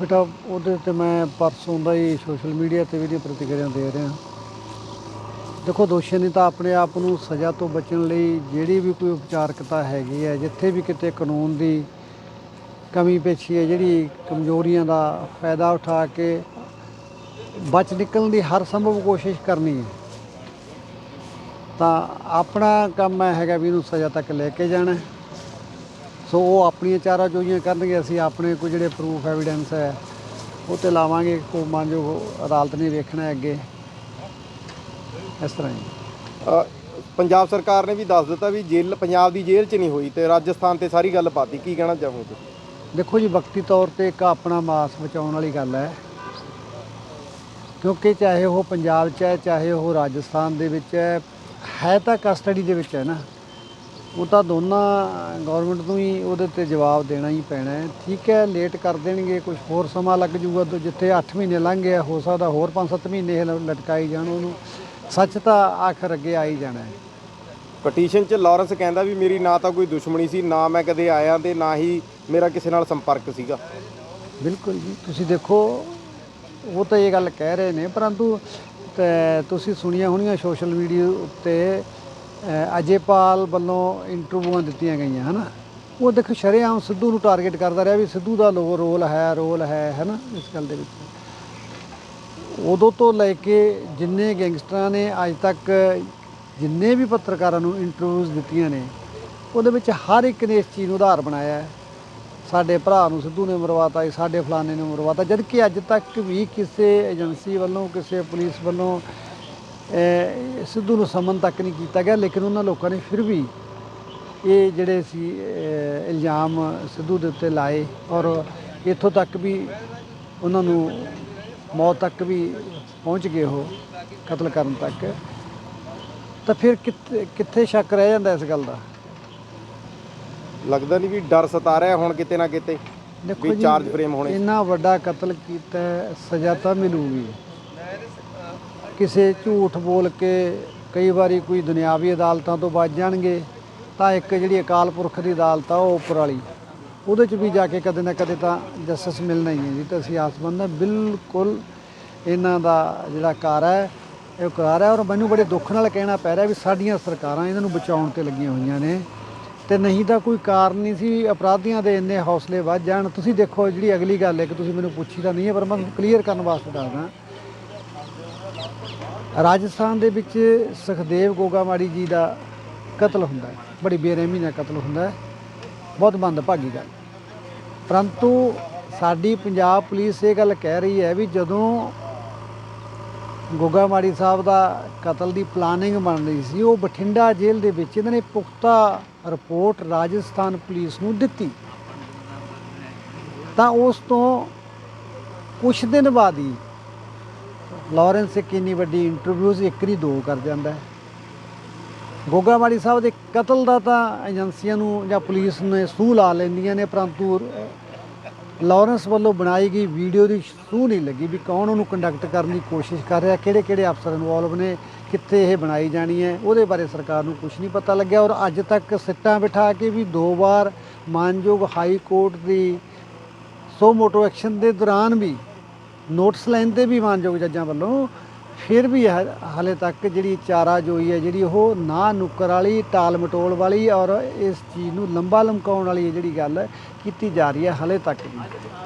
ਬੇਟਾ, ਉਹਦੇ ਤੇ ਮੈਂ ਪਰਸੋਂ ਦਾ ਹੀ ਸੋਸ਼ਲ ਮੀਡੀਆ ਤੇ ਵੀ ਦੀ ਪ੍ਰਤੀਕਿਰਿਆ ਦੇ ਰਿਹਾ। ਦੇਖੋ ਦੋਸ਼ੀ ਨੇ ਤਾਂ ਆਪਣੇ ਆਪ ਨੂੰ ਸਜ਼ਾ ਤੋਂ ਬਚਣ ਲਈ ਜਿਹੜੀ ਵੀ ਕੋਈ ਉਪਚਾਰਕਤਾ ਹੈਗੀ ਹੈ, ਜਿੱਥੇ ਵੀ ਕਿਤੇ ਕਾਨੂੰਨ ਦੀ ਕਮੀ ਪੇਸ਼ੀ ਹੈ, ਜਿਹੜੀ ਕਮਜ਼ੋਰੀਆਂ ਦਾ ਫਾਇਦਾ ਉਠਾ ਕੇ ਬਚ ਨਿਕਲਣ ਦੀ ਹਰ ਸੰਭਵ ਕੋਸ਼ਿਸ਼ ਕਰਨੀ ਹੈ, ਤਾਂ ਆਪਣਾ ਕੰਮ ਹੈਗਾ ਵੀ ਇਹਨੂੰ ਸਜ਼ਾ ਤੱਕ ਲੈ ਕੇ ਜਾਣਾ ਸੋ ਉਹ ਆਪਣੀਆਂ ਚਾਰਾ ਜੋਈਆਂ ਕਰਨਗੇ ਅਸੀਂ ਆਪਣੇ ਕੋਈ ਜਿਹੜੇ ਪ੍ਰੂਫ ਐਵੀਡੈਂਸ ਹੈ ਉਹ ਤੇ ਲਾਵਾਂਗੇ ਕੋ ਮੰਨਜੋ ਅਦਾਲਤ ਨੇ ਵੇਖਣਾ ਹੈ ਅੱਗੇ। ਇਸ ਤਰ੍ਹਾਂ ਹੀ। ਪੰਜਾਬ ਸਰਕਾਰ ਨੇ ਵੀ ਦੱਸ ਦਿੱਤਾ ਵੀ ਜੇਲ੍ਹ ਪੰਜਾਬ ਦੀ ਜੇਲ੍ਹ 'ਚ ਨਹੀਂ ਹੋਈ ਤੇ ਰਾਜਸਥਾਨ ਤੇ ਸਾਰੀ ਗੱਲ ਪਾਤੀ ਕੀ ਕਹਿਣਾ ਚਾਹੋਗੇ? ਤੁਸੀਂ ਦੇਖੋ ਜੀ ਵਕਤੀ ਤੌਰ ਤੇ ਇੱਕ ਆਪਣਾ ਮਾਸ ਬਚਾਉਣ ਵਾਲੀ ਗੱਲ ਹੈ। ਕਿਉਂਕਿ ਚਾਹੇ ਉਹ ਪੰਜਾਬ 'ਚ ਹੈ ਚਾਹੇ ਉਹ ਰਾਜਸਥਾਨ ਦੇ ਵਿੱਚ ਹੈ ਹੈ ਤਾਂ ਕਸਟਡੀ ਦੇ ਵਿੱਚ ਹੈ ਨਾ। ਉਹ ਤਾਂ ਦੋਨਾਂ ਗਵਰਨਮੈਂਟ ਨੂੰ ਹੀ ਉਹਦੇ ਤੇ ਜਵਾਬ ਦੇਣਾ ਹੀ ਪੈਣਾ ਹੈ। ਠੀਕ ਹੈ ਲੇਟ ਕਰ ਦੇਣਗੇ ਕੁਝ ਹੋਰ ਸਮਾਂ ਲੱਗ ਜਾਊਗਾ ਤਾਂ ਜਿੱਥੇ 8 ਮਹੀਨੇ ਲੰਘ ਗਿਆ ਹੋ ਸਕਦਾ ਹੋਰ 5-7 ਮਹੀਨੇ ਇਹ ਲਟਕਾਈ ਜਾਣ ਉਹਨੂੰ। ਸੱਚ ਤਾਂ ਆਖਰ ਅੱਗੇ ਆ ਹੀ ਜਾਣਾ ਹੈ। ਪਟੀਸ਼ਨ 'ਚ ਲਾਰੈਂਸ ਕਹਿੰਦਾ ਵੀ ਮੇਰੀ ਨਾ ਤਾਂ ਕੋਈ ਦੁਸ਼ਮਣੀ ਸੀ ਨਾ ਮੈਂ ਕਦੇ ਆਇਆ ਤੇ ਨਾ ਹੀ ਮੇਰਾ ਕਿਸੇ ਨਾਲ ਸੰਪਰਕ ਸੀਗਾ। ਬਿਲਕੁਲ ਜੀ ਤੁਸੀਂ ਦੇਖੋ ਉਹ ਤਾਂ ਇਹ ਗੱਲ ਕਹਿ ਰਹੇ ਨੇ ਪਰੰਤੂ ਤੇ ਤੁਸੀਂ ਸੁਣੀਆਂ ਹੋਣੀਆਂ ਸੋਸ਼ਲ ਮੀਡੀਆ ਉੱਤੇ ਅਜੇਪਾਲ ਵੱਲੋਂ ਇੰਟਰਵਿਊਆਂ ਦਿੱਤੀਆਂ ਗਈਆਂ, ਹਨਾ? ਉਹ ਦੇਖੋ ਸ਼ਰੇਆਮ ਸਿੱਧੂ ਨੂੰ ਟਾਰਗੇਟ ਕਰਦਾ ਰਿਹਾ ਵੀ ਸਿੱਧੂ ਦਾ ਲੋ, ਰੋਲ ਹੈ ਰੋਲ ਹੈ, ਹਨਾ, ਇਸ ਗੱਲ ਦੇ ਵਿੱਚ। ਉਦੋਂ ਤੋਂ ਲੈ ਕੇ ਜਿੰਨੇ ਗੈਂਗਸਟਰਾਂ ਨੇ ਅੱਜ ਤੱਕ ਜਿੰਨੇ ਵੀ ਪੱਤਰਕਾਰਾਂ ਨੂੰ ਇੰਟਰਵਿਊਜ਼ ਦਿੱਤੀਆਂ ਨੇ, ਉਹਦੇ ਵਿੱਚ ਹਰ ਇੱਕ ਨੇ ਇਸ ਚੀਜ਼ ਨੂੰ ਆਧਾਰ ਬਣਾਇਆ ਹੈ। ਸਾਡੇ ਭਰਾ ਨੂੰ ਸਿੱਧੂ ਨੇ ਮਰਵਾਤਾ, ਸਾਡੇ ਫਲਾਣੇ ਨੇ ਮਰਵਾਤਾ ਜਦ ਕਿ ਅੱਜ ਤੱਕ ਵੀ ਕਿਸੇ ਏਜੰਸੀ ਵੱਲੋਂ, ਕਿਸੇ ਪੁਲਿਸ ਵੱਲੋਂ ਸਿੱਧੂ ਨੂੰ ਸਮਨ ਤੱਕ ਨਹੀਂ ਕੀਤਾ ਗਿਆ ਲੇਕਿਨ ਉਹਨਾਂ ਲੋਕਾਂ ਨੇ ਫਿਰ ਵੀ ਇਹ ਜਿਹੜੇ ਸੀ ਇਲਜ਼ਾਮ ਸਿੱਧੂ ਦੇ ਉੱਤੇ ਲਾਏ ਔਰ ਇੱਥੋਂ ਤੱਕ ਵੀ ਉਹਨਾਂ ਨੂੰ ਮੌਤ ਤੱਕ ਵੀ ਪਹੁੰਚ ਗਏ ਉਹ ਕਤਲ ਕਰਨ ਤੱਕ। ਤਾਂ ਫਿਰ ਕਿੱਥੇ ਸ਼ੱਕ ਰਹਿ ਜਾਂਦਾ ਇਸ ਗੱਲ ਦਾ? ਲੱਗਦਾ ਨਹੀਂ ਵੀ ਡਰ ਸਤਾ ਰਿਹਾ ਹੁਣ ਕਿਤੇ ਨਾ ਕਿਤੇ ਦੇਖੋ ਵੀ ਜੀ ਚਾਰਜ ਫਰੇਮ ਹੋਣੇ। ਇੰਨਾ ਵੱਡਾ ਕਤਲ ਕੀਤਾ ਸਜ਼ਾ ਤਾਂ ਮਿਲੂਗੀ। ਕਿਸੇ ਝੂਠ ਬੋਲ ਕੇ ਕਈ ਵਾਰੀ ਕੋਈ ਦੁਨਿਆਵੀ ਅਦਾਲਤਾਂ ਤੋਂ ਬਚ ਜਾਣਗੇ, ਤਾਂ ਇੱਕ ਜਿਹੜੀ ਅਕਾਲ ਪੁਰਖ ਦੀ ਅਦਾਲਤ ਆ, ਉਹ ਉੱਪਰ ਵਾਲੀ। ਉਹਦੇ 'ਚ ਵੀ ਜਾ ਕੇ ਕਦੇ ਨਾ ਕਦੇ ਤਾਂ ਜਸਟਿਸ ਮਿਲਣਾ ਹੀ ਹੈ ਜੀ, ਤਾਂ ਅਸੀਂ ਆਸਮੰਦ ਹਾਂ ਬਿਲਕੁਲ ਇਹਨਾਂ ਦਾ ਜਿਹੜਾ ਕਾਰ ਹੈ, ਇਹ ਕਾਰਾ ਹੈ, ਔਰ ਮੈਨੂੰ ਬੜੇ ਦੁੱਖ ਨਾਲ ਕਹਿਣਾ ਪੈ ਰਿਹਾ ਵੀ ਸਾਡੀਆਂ ਸਰਕਾਰਾਂ ਇਹਨਾਂ ਨੂੰ ਬਚਾਉਣ ਤੇ ਲੱਗੀਆਂ ਹੋਈਆਂ ਨੇ। ਤੇ ਨਹੀਂ ਤਾਂ ਕੋਈ ਕਾਰਨ ਨਹੀਂ ਸੀ, ਅਪਰਾਧੀਆਂ ਦੇ ਇੰਨੇ ਹੌਸਲੇ ਵੱਧ ਜਾਣ। ਤੁਸੀਂ ਦੇਖੋ ਜਿਹੜੀ ਅਗਲੀ ਗੱਲ ਹੈ ਕਿ ਤੁਸੀਂ ਮੈਨੂੰ ਪੁੱਛੀ ਤਾਂ ਨਹੀਂ ਹੈ, ਪਰ ਮੈਂ ਕਲੀਅਰ ਕਰਨ ਵਾਸਤੇ ਦੱਸਦਾ। ਰਾਜਸਥਾਨ ਦੇ ਵਿੱਚ ਸੁਖਦੇਵ ਗੋਗਾਮਾੜੀ ਜੀ ਦਾ ਕਤਲ ਹੁੰਦਾ ਹੈ। ਬੜੀ ਬੇਰਹਿਮੀ ਨਾਲ ਕਤਲ ਹੁੰਦਾ ਹੈ। ਬਹੁਤ ਮੰਦਭਾਗੀ ਗੱਲ। ਪਰੰਤੂ ਸਾਡੀ ਪੰਜਾਬ ਪੁਲਿਸ ਇਹ ਗੱਲ ਕਹਿ ਰਹੀ ਹੈ ਵੀ ਜਦੋਂ ਗੋਗਾਮਾੜੀ ਸਾਹਿਬ ਦਾ ਕਤਲ ਦੀ ਪਲਾਨਿੰਗ ਬਣ ਰਹੀ ਸੀ, ਉਹ ਬਠਿੰਡਾ ਜੇਲ੍ਹ ਦੇ ਵਿੱਚ ਇਹਨਾਂ ਨੇ ਪੁਖਤਾ ਰਿਪੋਰਟ ਰਾਜਸਥਾਨ ਪੁਲਿਸ ਨੂੰ ਦਿੱਤੀ। ਤਾਂ ਉਸ ਤੋਂ ਕੁਝ ਦਿਨ ਬਾਅਦ ਹੀ ਲਾਰੈਂਸ ਇੱਕ ਇੰਨੀ ਵੱਡੀ ਇੰਟਰਵਿਊਜ਼ ਇੱਕ ਨਹੀਂ ਦੋ ਕਰ ਜਾਂਦਾ ਹੈ। ਗੋਗਾਮਾੜੀ ਸਾਹਿਬ ਦੇ ਕਤਲ ਦਾ ਤਾਂ ਏਜੰਸੀਆਂ ਨੂੰ ਜਾਂ ਪੁਲਿਸ ਨੇ ਸੂਹ ਲਾ ਲੈਂਦੀਆਂ ਨੇ, ਪਰੰਤੂ ਲਾਰੈਂਸ ਵੱਲੋਂ ਬਣਾਈ ਗਈ ਵੀਡੀਓ ਦੀ ਸੂਹ ਨਹੀਂ ਲੱਗੀ ਵੀ ਕੌਣ ਉਹਨੂੰ ਕੰਡਕਟ ਕਰਨ ਦੀ ਕੋਸ਼ਿਸ਼ ਕਰ ਰਿਹਾ ਕਿਹੜੇ ਕਿਹੜੇ ਅਫਸਰ ਇਨਵੋਲਵ ਨੇ, ਕਿੱਥੇ ਇਹ ਬਣਾਈ ਜਾਣੀ ਹੈ, ਉਹਦੇ ਬਾਰੇ ਸਰਕਾਰ ਨੂੰ ਕੁਝ ਨਹੀਂ ਪਤਾ ਲੱਗਿਆ ਔਰ ਅੱਜ ਤੱਕ ਸਿੱਟਾਂ ਬਿਠਾ ਕੇ ਵੀ ਦੋ ਵਾਰ ਮਾਨਯੋਗ ਹਾਈ ਕੋਰਟ ਦੀ ਸੋ ਮੋਟੋ ਐਕਸ਼ਨ ਦੇ ਦੌਰਾਨ ਵੀ ਨੋਟਿਸ ਲੈਂਦੇ ਵੀ ਮਾਨਯੋਗ ਜੱਜਾਂ ਵੱਲੋਂ ਫਿਰ ਵੀ ਹ- ਹਾਲੇ ਤੱਕ ਜਿਹੜੀ ਚਾਰਾ ਜੋਈ ਹੈ, ਜਿਹੜੀ ਉਹ ਨਾ ਨੁੱਕਰ ਵਾਲੀ, ਟਾਲ ਮਟੋਲ ਵਾਲੀ ਔਰ ਇਸ ਚੀਜ਼ ਨੂੰ ਲੰਬਾ ਲਮਕਾਉਣ ਵਾਲੀ ਜਿਹੜੀ ਗੱਲ ਕੀਤੀ ਜਾ ਰਹੀ ਹੈ, ਹਾਲੇ ਤੱਕ ਵੀ।